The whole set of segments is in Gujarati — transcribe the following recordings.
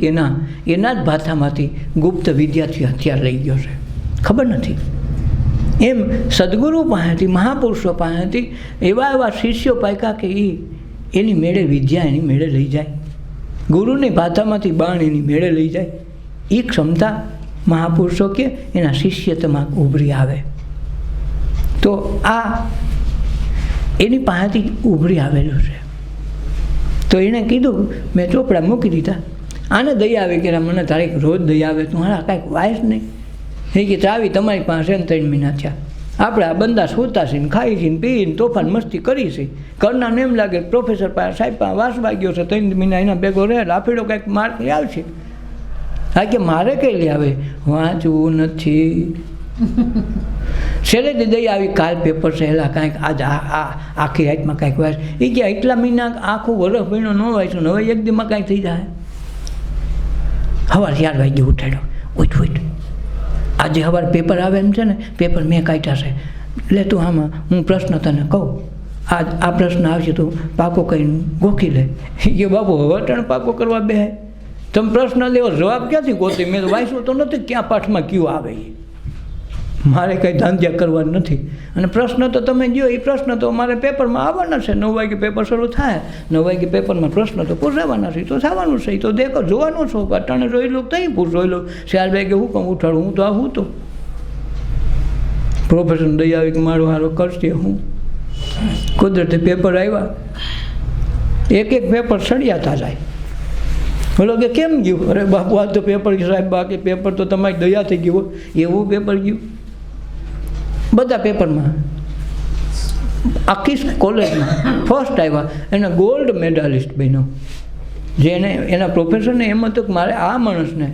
કે ના એના જ ભાથામાંથી ગુપ્ત વિદ્યાર્થી હથિયાર લઈ ગયો છે. ખબર નથી. એમ સદગુરુ પાસેથી, મહાપુરુષો પાસેથી એવા એવા શિષ્યો પાક્યા કે એ એની મેળે વિદ્યા એની મેળે લઈ જાય. ગુરુની ભાથામાંથી બાણ એની મેળે લઈ જાય. એ ક્ષમતા મહાપુરુષો કે એના શિષ્ય તમાક ઉભરી આવે. તો આ એની પાસેથી ઉભરી આવેલું છે. તો એણે કીધું, મેં ચોપડા મૂકી દીધા. આને દયા આવે કે મને તારીખ રોજ દયા આવે તું હા કાંઈક વાયસ નહીં. એ કે ચાવી તમારી પાસે છે ને ત્રણ મહિના થયા. આપણે આ બંદા સૂતા છીએ ને ખાઈ છીએ ને પીને તોફાન મસ્તી કરી છે. કરનારને એમ લાગે પ્રોફેસર પાસે સાહેબ પાસે વાસ વાગ્યો છે ત્રણ મહિના એના ભેગો રહે લાફીડો કાંઈક માર્ક લઈ આવશે. હા કે મારે કઈ લઈ આવે? વાંચવું નથી. છેલ્લે દઈ આવી કાલ પેપર છે એલા કાંઈક આજ આ આખી રાતમાં કાંઈક વાંચ. એ કે એટલા મહિના આખું વરસ મહિનો ન વાંચ્યું હવે એક દીમાં કાંઈક થઈ જાય. સવાર ચાર વાગે ઉઠાડ્યો. ઉઠ ઉઠ. આજે સવારે પેપર આવે એમ છે ને પેપર મેં કાઢ્યા છે. લે તું આમાં, હું પ્રશ્ન તને કહું. આ આ પ્રશ્ન આવશે તું પાકો કહીને ગોખી લે. કે બાપુ હવે ટણ પાકો કરવા બે તમે પ્રશ્ન લેવો, જવાબ ક્યાંથી ગોતી? મેં વાંચ્યો તો નથી ક્યાં પાઠમાં કયું આવે એ મારે કંઈ ધાંધ્યા કરવાનું નથી. અને પ્રશ્ન તો તમે જો એ પ્રશ્ન તો મારે પેપરમાં આવવાના છે. નવ વાગે પેપર શરૂ થાય, નવ વાગે પેપરમાં પ્રશ્ન તો પૂછાવાના છે. તો થવાનું છે એ તો દેખો, જોવાનું છો. અટાણે જોઈ લો, તઈ પૂછ, જોઈ લો. ચાર વાગે હું કહું, ઉઠાડું, હું તો આ હું તો. પ્રોફેસર દઈ આવી કે મારો હારો કરશે, હું. કુદરતી પેપર આવ્યા એક એક પેપર સળિયાતા જાય. બોલો કે કેમ ગયું? અરે બાપુ, આ તો પેપર સાહેબ, બાકી પેપર તો તમારી દયા થઈ ગયું એવું પેપર ગયું? બધા પેપરમાં. આખી કોલેજમાં ફર્સ્ટ આવ્યા. એને ગોલ્ડ મેડાલિસ્ટ બન્યો. જે એને પ્રોફેસરને એમ હતું કે મારે આ માણસને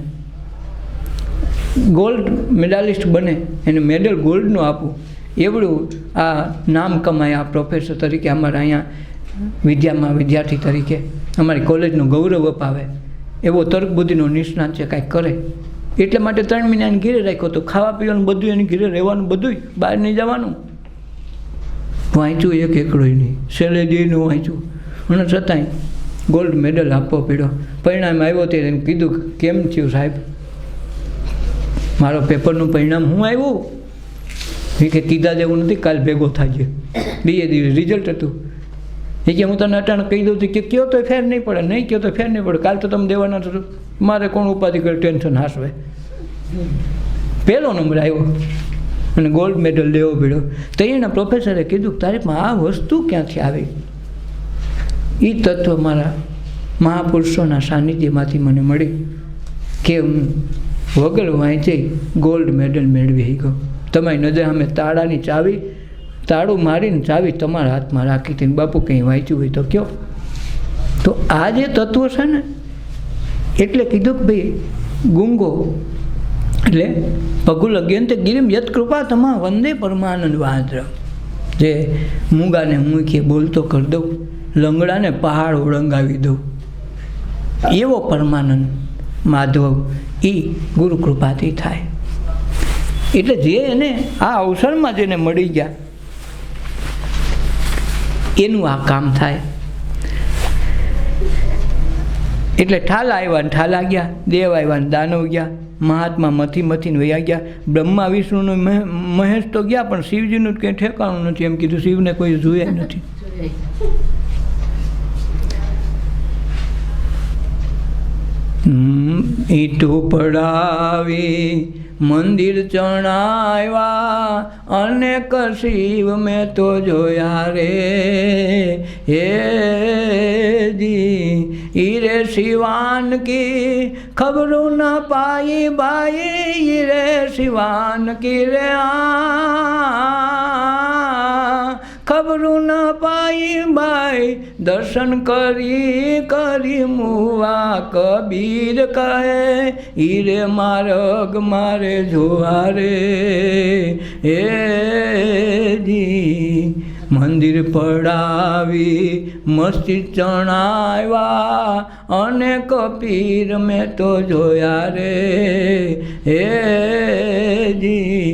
ગોલ્ડ મેડાલિસ્ટ બને, એને મેડલ ગોલ્ડનું આપું. એવડું આ નામ કમાય આ પ્રોફેસર તરીકે, અમારા અહીંયા વિદ્યામાં વિદ્યાર્થી તરીકે. અમારી કોલેજનું ગૌરવ અપાવે. એવો તર્કબુદ્ધિનો નિષ્ણાંત છે કાંઈક કરે એટલે માટે ત્રણ મહિનાની ઘેરે રાખ્યો હતો ખાવા પીવાનું બધું એની ઘેરે રહેવાનું બધું બહાર નહીં જવાનું. વાંચ્યું એક એકડો નહીં છેલ્લે દીનું વાંચ્યું. અને છતાંય ગોલ્ડ મેડલ આપવો પડ્યો. પરિણામ આવ્યો તે એને કીધું કેમ થયું સાહેબ? મારો પેપરનું પરિણામ હું આવ્યું? એ કે, કીધા જેવું નથી, કાલ ભેગો થાય બીજે દિવસ રિઝલ્ટ હતું. એ કે, હું તને અટાણ કહી દઉં કે, કયો તો ફેર નહીં પડે, નહીં કયો તો ફેર નહીં પડે, કાલ તો તમે દેવાના છો. મારે કોણ ઉપાધિ કરે, ટેન્શન હાસવે. પહેલો નંબર આવ્યો અને ગોલ્ડ મેડલ લેવો પડ્યો. તો એના પ્રોફેસરે કીધું તારે આ વસ્તુ ક્યાંથી આવી? એ તત્વ મારા મહાપુરુષોના સાનિધ્યમાંથી મને મળી કે હું વગર વાંચે ગોલ્ડ મેડલ મેળવી ગયો તમારી નજર અમે તાળાની ચાવી, તાળું મારીને ચાવી તમારા હાથમાં રાખી હતી. બાપુ કંઈ વાંચ્યું હોય તો કયો. તો આ જે તત્વ છે ને એટલે કીધું કે ભાઈ, ગુંગો, એટલે પગુલ અગ્યંત ગિરિમ યત કૃપા તમા વંદે પરમાનંદ વાદ્ર. જે મૂંગાને મૂકીએ, બોલતો કરી દઉં, લંગડાને પહાડ ઓળંગાવી દઉં. એવો પરમાનંદ માધવ એ ગુરુ કૃપાથી થાય. એટલે જે એને આ અવસરમાં જેને મળી ગયા, એનું આ કામ થાય. એટલે ઠાલા આવ્યા ને ઠાલા ગયા, દેવ આવ્યા ને દાનવ ગયા, મહાત્મા મથી મથીને વયા ગયા. બ્રહ્મા, વિષ્ણુનું મહેશ તો ગયા પણ શિવજીનું કંઈ ઠેકાણું નથી, એમ કીધું શિવને કોઈ જોયા નથી. ઈટો પડાવી મંદિર ચણાવ્યા અનેક શિવ મેં તો જોયા રે. હે જી, ઈરે શિવાન કી ખબરું ન પાઈ બાઈ, ઈરે શિવાન કી રે આ. ખબરું ન પાઈ બાઈ દર્શન કરી કરી મુવા કબીર કહે, હીરે મારગ મારે જોવા રે હે જી, મંદિર પડાવી મસ્તી ચણાવ્યા અને કપીર મેં તો જોયા રે. હે જી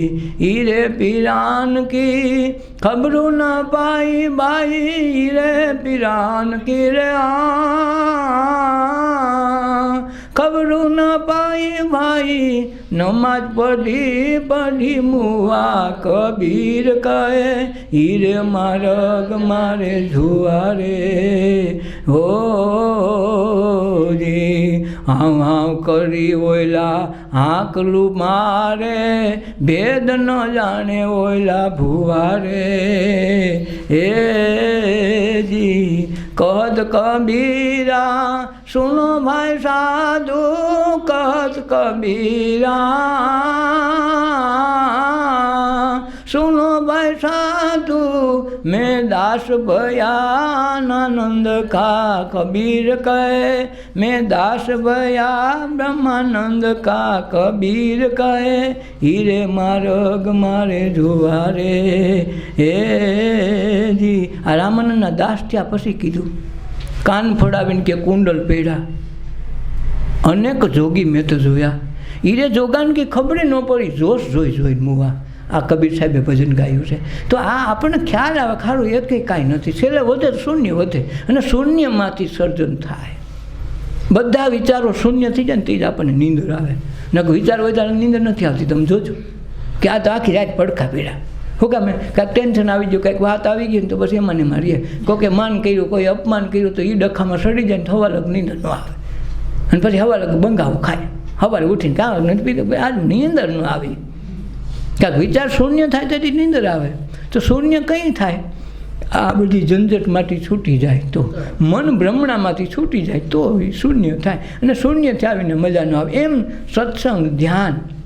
ઈરે પીરાન કી ખબરું ના પાઈ બાઈ રે પીરાન કી રે આ ખબરું ના પાઈ ભાઈ નમાજ પઢી પઢી મુવા કબીર કહે, હીરે મારગ મારે જુવારે. હો જી, હાવ હાવ કરી ઓયલા આકલું મારે, ભેદ ન જાણે ઓયલા ભુવારે. એ જી, કદ કબીરા સુનો ભાઈ સાધુ કહત કબીરા સુનો ભાઈ સાધુ મેં દાસ ભયાનંદ કા કબીર કહે મેં દાસ ભયા બ્રહ્માનંદ કા કબીર કહે હીરે મારગ મારે જુવારે હે જી આ રામાનંદના દાસ થયા પછી કીધું કાન ફોડાવીને કે કુંડલ પહેર્યા અનેક જોગી મેં તો જોયા. ઈરે જોગાન કે ખબર ન પડી, જોશ જોઈ જોઈને મુવા. આ કબીર સાહેબે ભજન ગાયું છે. તો આ આપણને ખ્યાલ આવે, ખારું એ કંઈ કાંઈ નથી. છેલ્લે વધે શૂન્ય વધે અને શૂન્યમાંથી સર્જન થાય. બધા વિચારો શૂન્ય થઈ જાય ને તે જ આપણને નીંદર આવે. નકર વિચાર વધારે નીંદર નથી આવતી. તમે જોજો કે આ તો આખી રાત પડખા પીડા. શું કામે કાંઈક ટેન્શન આવી ગયું, કાંઈક વાત આવી ગઈ ને તો બસ એમાં ને મારીએ કોકે માન કર્યું, કોઈ અપમાન કર્યું તો એ ડખામાં સડી જાય ને હવા લગ નીંદર ન આવે. અને પછી હવા લગ બંગાવો ખાય. સવારે ઉઠીને કાં નથી, પીધું. આજ નીંદર ન આવી. કાંઈક વિચાર શૂન્ય થાય તેથી નીંદર આવે. તો શૂન્ય કંઈ થાય? આ બધી ઝંઝટમાંથી છૂટી જાય તો. મન ભ્રમણામાંથી છૂટી જાય તો શૂન્ય થાય. અને શૂન્યથી આવીને મજા આવે. એમ સત્સંગ ધ્યાન.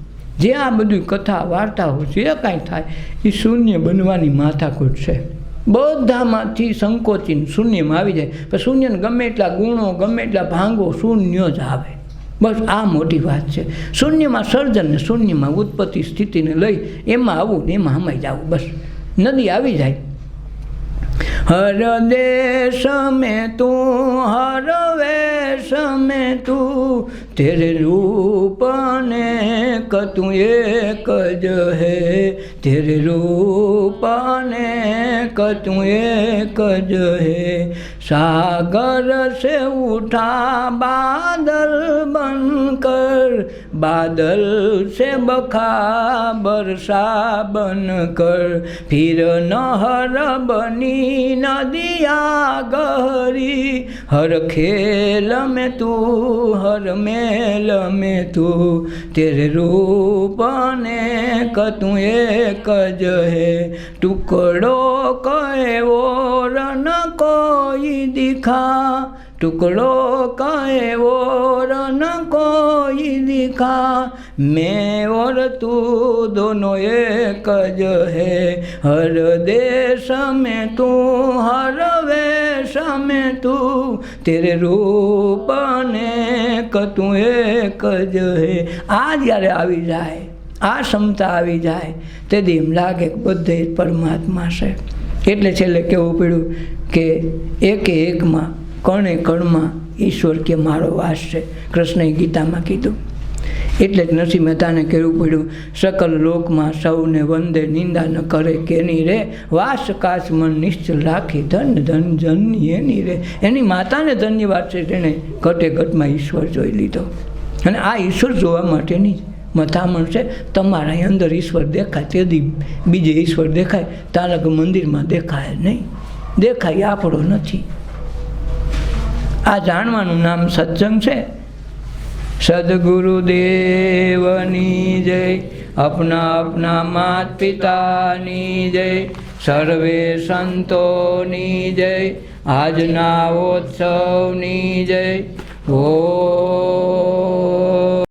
જે આ બધું કથા, વાર્તાઓ જે કાંઈ થાય, એ શૂન્ય બનવાની માથાકૂટ છે. બધામાંથી સંકોચીને શૂન્યમાં આવી જાય. પણ શૂન્યને ગમે એટલા ગુણો, ગમે એટલા ભાંગો, શૂન્ય જ આવે. બસ આ મોટી વાત છે. શૂન્યમાં સર્જનને શૂન્યમાં ઉત્પત્તિ સ્થિતિને લઈ એમાં આવું ને એમાં હમાઈ જવું, બસ. નદી આવી જાય. હર में તું, હર વેશ में તું તેરે રૂપ ને તું એક જ હે. तेरे रूपाने कतु एक जहे। सागर से उठा बादल बनकर, बादल से बखा बरसा बनकर। फिर नहर बनी नदिया गहरी, हर खेल में तू, हर मेल में तू। तेरे रूपाने कतु एक ज है टुकड़ो कहे और न कोई दिखा टुकड़ो कहे और न कोई दिखा मैं और तू दोनों एक ज है हर देश में तू हर वेश में तू तेरे रूप ने તું એક જ હે આ જ્યારે આવી જાય આ ક્ષમતા આવી જાય તેથી એમ લાગે બધે પરમાત્મા છે. એટલે છેલ્લે કહેવું પડ્યું કે એકે એકમાં, કણે કણમાં ઈશ્વર કે મારો વાસ છે. કૃષ્ણએ ગીતામાં કીધું. એટલે જ નરસિંહ મહેતાને કહેવું પડ્યું સકલ લોકમાં સૌને વંદે, નિંદા ન કરે કેની રે? વાસ કાચ મન નિશ્ચલ રાખી ધન ધન જનની એની રે? એની માતાને ધન્યવાદ છે તેણે ઘટે ઘટમાં ઈશ્વર જોઈ લીધો. અને આ ઈશ્વર જોવા માટેની જ મથામણ છે, તમારા અંદર ઈશ્વર દેખાય તેથી બીજે ઈશ્વર દેખાય તારક મંદિરમાં દેખાય નહીં. દેખાય આપણો નથી. આ જાણવાનું નામ સત્સંગ છે. સદગુરુદેવની જય અપના અપના માત પિતાની જય, સર્વે સંતોની જય, આજના ઉત્સવની જય. ઓ